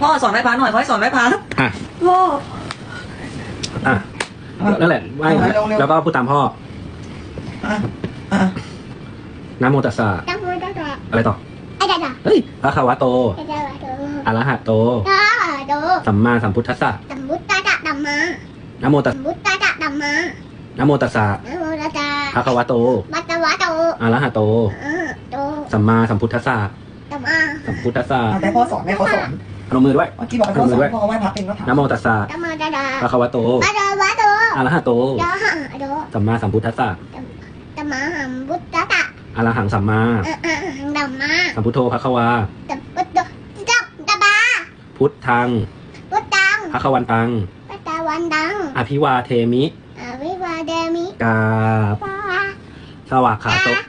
พ่อสอนไหว้พระหน่อยพ่อให้สอนไหว้พระอะพ่ออะนั่นแหละไหว้เอาเร็วๆแล้วก็พูดตามพ่ออะอะนะโมตัสสะจังมือจังจังอะไรต่อไอ้จังจังเฮ้ยพระคาวะโตไอ้จังจังอะระหะโตจ้าโดสัมมาสัมพุทธัสสะตัมบุตตาจักตัมมานะโมตัสตัมบุตตาจักตัมมานะโมตัสสะนะโมตัสสะพระคาวะโตบัตตวะโตอะระหะโตเออโตสัมมาสัมพุทธัสสะตัมมาสัมพุทธัสสะเอาแม่พ่อสอนแม่เขาสอน พนมมือด้วยเมื่อกี้บอกให้พ่อสอนพ่อไหว้พระเป็นก็ถามนะโมตัสสะตัมมาจังจังพระคาวะโตบัตตวะโตอะระหะโตจ้าโดสัมมาสัมพุทธัสสะตัมมาหัมบุตตาจักอะระหังสัมมาเออเออตัมมาสัมพุทโธพระควาตัมบุตตจักตาบาพุทธังบุตตังพระควันตังบัตตวันตัง อภิวาเทมิอวิวาเดมิกาบปาสวากขาโตตา